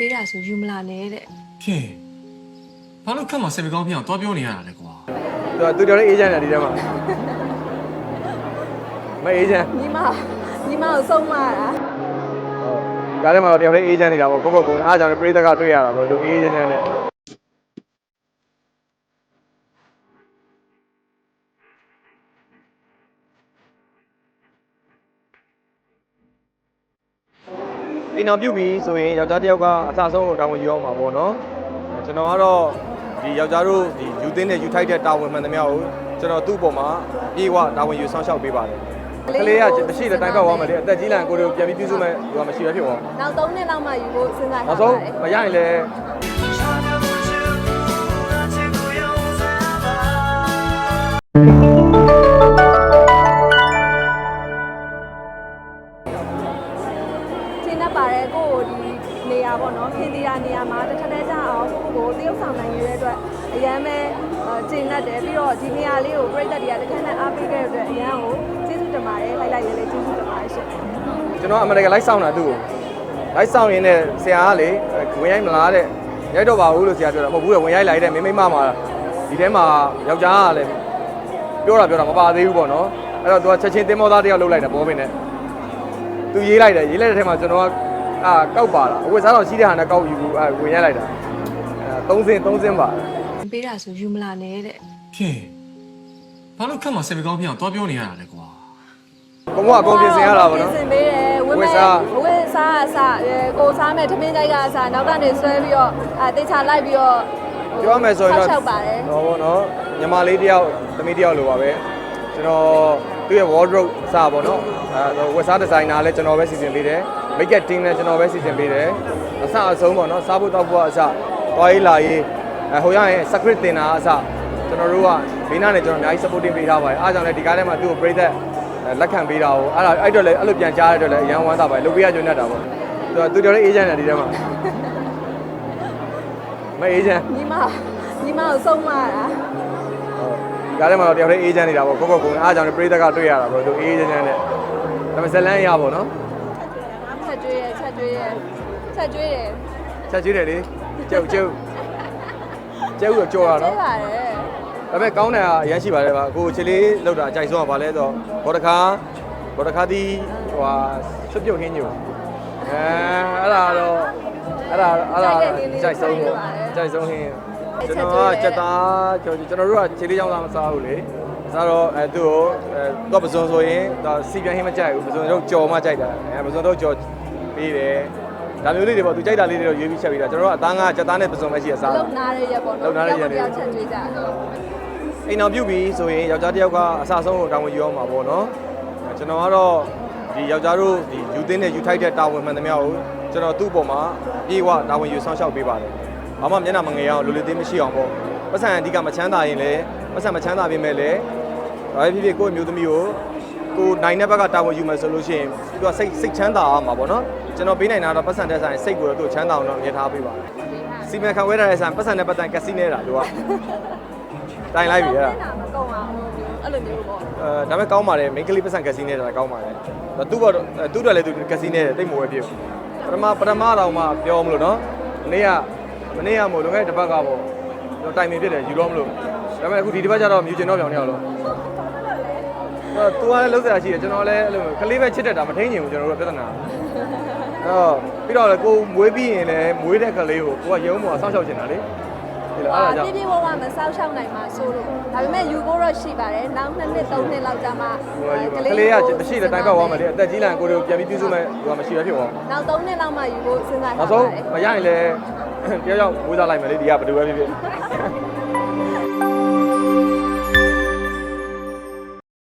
ပေးတာဆိုယူမလာနဲ့တဲ့ဖြင်းဘာလို့ခက်မှစိတ်မကောင်းဖြစ်အောင်သွားပြောနေရတာလဲကွာသူကသူတော်လေးအေးချမ်းတယ်ဒီထဲမှာမအေးချမ်းညီမညီမကိုဆုံးမတာဟုတ်ဒါထဲမှာတော့တယောက်လေးအေးချမ်းနေတာပေါ့ကိုကိုကိုအားကြောင့်ပြိတ္တကတွေ့ရတာပေါ့သူအေးချမ်းချမ်းနဲ့ အိမ်အောင်ပြုတ်ပြီဆိုရင်ယောက်ျားတစ်ယောက်ကအစဆုံးကိုတာဝန်ယူအောင်ပါပေါ့နော်ကျွန်တော်ကတော့ဒီယောက်ျားတို့ဒီယူသင်းနဲ့ယူထိုက်တဲ့တာဝန်မှန်သမျှကိုကျွန်တော်သူ့အပေါ်မှာပြေဝတာဝန်ယူဆောင်ရှောက်ပေးပါတယ်ကလေးကမရှိတဲ့တိုင်းပောက်သွားမယ်လေအသက်ကြီးလာရင်ကိုယ်တို့ပြန်ပြီးပြုစုမယ်ဟိုကမရှိရဖြစ်သွားနောက်3နှစ်လောက်မှယူဖို့စဉ်းစားထားနောက်ပါဆုံးတယ်မရရင်လည်း ရှင်းတတ်ပါတယ်ကိုယ့်ကိုဒီနေရာပေါ့နော်ခင်းတရားနေရာမှာတစ်ထက်တည်းကြအောင်ကိုယ့်ကိုယ်တရုပ်ဆောင်နိုင်ရတဲ့အတွက်အရန်ပဲကျင်းတတ်တယ်ပြီးတော့ဒီနေရာလေးကိုပြိတ္တတွေကတစ်ခါနဲ့အားပေးခဲ့တဲ့အတွက်အရန်ကိုကျေးဇူးတင်ပါတယ်လိုက်လိုက်ရေးလေးကျေးဇူးတင်ပါတယ်ရှင်ကျွန်တော်အမေရိကန်လိုက်ဆောင်တာသူ့ကိုလိုက်ဆောင်ရင်းနဲ့ဆရာကလေဝင်ရိုက်မလားတဲ့ရိုက်တော့ပါဘူးလို့ဆရာပြောတာမဟုတ်ဘူးလေဝင်ရိုက်လိုက်တဲ့မိမိမမှာဒီထဲမှာယောက်ျားကလည်းပြောတာပြောတာမပါသေးဘူးပေါ့နော်အဲ့တော့သူကချက်ချင်းတင်းမောသားတယောက်လှုပ်လိုက်တာဘောပင်နဲ့သူရေးလိုက်တယ်ရေးလိုက်တဲ့ထဲမှာကျွန်တော်က အာကောက်ပါတာအဝတ်စားတော့ရှိတဲ့ဟာနဲ့ကောက်ယူဘူးအဲဝင်ရိုက်လိုက်တာအဲ၃စင်း၃စင်းပါပေးတာဆိုယူမလာနဲ့တဲ့ဖြင်းဘာလို့ခက်မှစိတ်မကောင်းဖြစ်အောင်သွားပြောနေရတာလဲကွာဘုံကအကုန်ပြင်ဆင်ရတာပေါ့နော်ပြင်ဆင်ပေးတယ်ဝဝင်းတ်မဲ့စားဝင်းစားအစအဲကိုစားမဲ့ထမင်းကြိုက်ကအစနောက်ကနေဆွဲပြီးတော့အဲတေချာလိုက်ပြီးတော့ပြောရမယ်ဆိုရင်တော့ဆောက်ပါတယ်ဟောပေါ့နော်ညီမလေးတယောက်သမီးတယောက်လိုပါပဲကျွန်တော်သူ့ရဲ့ wardrobe အစားပေါ့နော်အဲဝက်စားဒီဇိုင်နာလည်းကျွန်တော်ပဲစီစဉ်ပေးတယ် make up team လည်းကျွန်တော်ပဲစီစဉ်ပေးတယ်အစအဆုံးပေါ့နော်စားဖို့တောက်ဖို့အစသွားရေးလာရေးအဲဟိုရရင် secret တင်တာအစကျွန်တော်တို့ကဘေးနားနဲ့ကျွန်တော်အများကြီး supporting ပေးထားပါတယ်အားကြောင့်လည်းဒီကားထဲမှာသူ့ကိုပြိသက်လက်ခံပေးတာကိုအဲ့ဒါအဲ့တော့လည်းအဲ့လိုပြန်ကြားရတဲ့အတွက်လည်းအရန်ဝမ်းသာပါတယ်လုပ်ပေးရကြွနေတာပေါ့သူကသူတော်လေးအေးချမ်းတယ်ဒီထဲမှာမအေးချမ်းညီမညီမကိုဆုံးမတာဟုတ်ဒါထဲမှာတော့တယောက်လေးအေးချမ်းနေတာပေါ့ကိုကိုကိုအားကြောင့်ပြိသက်ကတွေ့ရတာပေါ့သူအေးချမ်းချမ်းနဲ့ဒါပေမဲ့ဇလန်းရပါတော့နော်ချ က်ကျွေးရချက်ကျွေးရချက်ကျွေးတယ်ချက်ကျွေးတယ်လေကျုပ်ကျုပ်ကျုပ်ကိုကြော်ရကျွေးနော်ပါတယ်ဒါပေမဲ့ကောင်းတယ်ကအရန်ရှိပါတယ်ဗျကိုချစ်လေးလောက်တာအကြိုက်ဆုံးကဘာလဲဆိုတော့ဘောတခါဘောတခါဒီဟိုဟာဆွပြုတ်ခင်းညိုအဲအဲ့ဒါတော့အဲ့ဒါအဲ့ဒါအကြိုက်ဆုံးပေါ့အကြိုက်ဆုံးခင်းကျွန်တော်ကချက်သားကျွန်တော်တို့ကချစ်လေးကြောင်းသားမစားဘူးလေစားတော့အဲသူ့ကိုအဲတော့ပစုံဆိုရင်ဒါစီပြန်ဟင်းမကြိုက်ဘူးပစုံတော့ကြော်မှကြိုက်တာအဲပစုံတော့ကြော် ပေးတယ်ဒါမျိုးလေးတွေပေါ့သူကြိုက်တာလေးတွေတော့ရွေးပြီးချက်ပြီးတာကျွန်တော်တို့ကအသားငါချက်သားနဲ့ပစုံပဲရှိရစားလုံနာရရက်ပေါ့နော်လုံနာရရက်တွေတယောက်ချက်ကျွေးကြတယ်အိမ်အောင်ပြုတ်ပြီဆိုရင်ယောက်ျားတစ်ယောက်ကအစဆုံးကိုတာဝန်ယူအောင်ပါပေါ့နော်ကျွန်တော်ကတော့ဒီယောက်ျားတို့ဒီယူသင်းနဲ့ယူထိုက်တဲ့တာဝန်မှန်သမျှကိုကျွန်တော်သူ့အပေါ်မှာပြေဝတာဝန်ယူဆောင်ရှောက်ပေးပါတယ်ဘာမှမျက်နှာမငယ်အောင်လူလူသေးမရှိအောင်ပေါ့ပတ်စံအဓိကမချမ်းသာရင်လည်းပတ်စံမချမ်းသာပြင်မဲ့လည်းဘာပဲဖြစ်ဖြစ်ကိုယ့်အမျိုးသမီးကို ကိုနိုင်တဲ့ဘက်ကတာဝန်ယူမယ်ဆိုလို့ရှိရင်သူကစိတ်စိတ်ချမ်းသာအောင်ပါပေါ့နော်ကျွန်တော်ပေးနိုင်တာတော့ပတ်စံတဲ့ဆိုင်စိတ်ကိုတော့သူ့ချမ်းသာအောင်တော့မြင်ထားပေးပါတယ်စီမံခန့်ဝဲထားတဲ့ဆိုင်ပတ်စံနဲ့ပတ်စံကက်စီနေတာသူကတိုင်လိုက်ပြီအဲ့ဒါမကုန်းအောင်အဲ့လိုမျိုးပေါ့အဲဒါပေမဲ့ကောင်းပါတယ်မိန်းကလေးပတ်စံကက်စီနေတာကောင်းပါတယ်ဒါသူ့ဘောသူ့တော်လည်းသူကက်စီနေတယ်တိတ်မဝဲဖြစ်ဘူးပထမပထမတော့မှပြောမလို့နော်မနေ့ကမနေ့ကမို့လွန်ခဲ့တဲ့တစ်ပတ်ကပေါ့ကျွန်တော်တိုင်ပင်ဖြစ်တယ်ယူတော့မလို့ဒါပေမဲ့အခုဒီတစ်ပတ်ကျတော့မြူကျင်တော့ပြောင်နေအောင်လို့ အဲသူကလည်းလုံးစရာရှိတယ်ကျွန်တော်လည်းအဲ့လိုကလေးပဲချစ်တတ်တာမထိန်ချင်ဘူးကျွန်တော်တို့ကပြဿနာအော်ပြီးတော့လေကိုမွေးပြီးရင်လည်းမွေးတဲ့ကလေးကိုကိုကရုံးပေါ်ဆောင်းရှောက်ချင်တာလေဒီလိုအဲ့ဒါကြောင့်ပြပြဝဝမဆောက်ရှောက်နိုင်မှာဆိုလို့ဒါပေမဲ့ယူဖို့တော့ရှိပါတယ်နောက်2နှစ်3နှစ်လောက်ကြာမှဟိုကကလေးကမရှိတဲ့တိုင်းပောက်သွားမယ်လေအသက်ကြီးလာရင်ကိုယ်တို့ပြန်ပြီးပြုစုမယ်ဟိုကမရှိရဖြစ်သွားနောက်3နှစ်လောက်မှယူဖို့စဉ်းစားထားနောက်ပါဆုံးတယ်မရရင်လည်းတယောက်ယောက်ဝေးစားလိုက်မယ်လေဒီကဘယ်လိုပဲဖြစ်ဖြစ်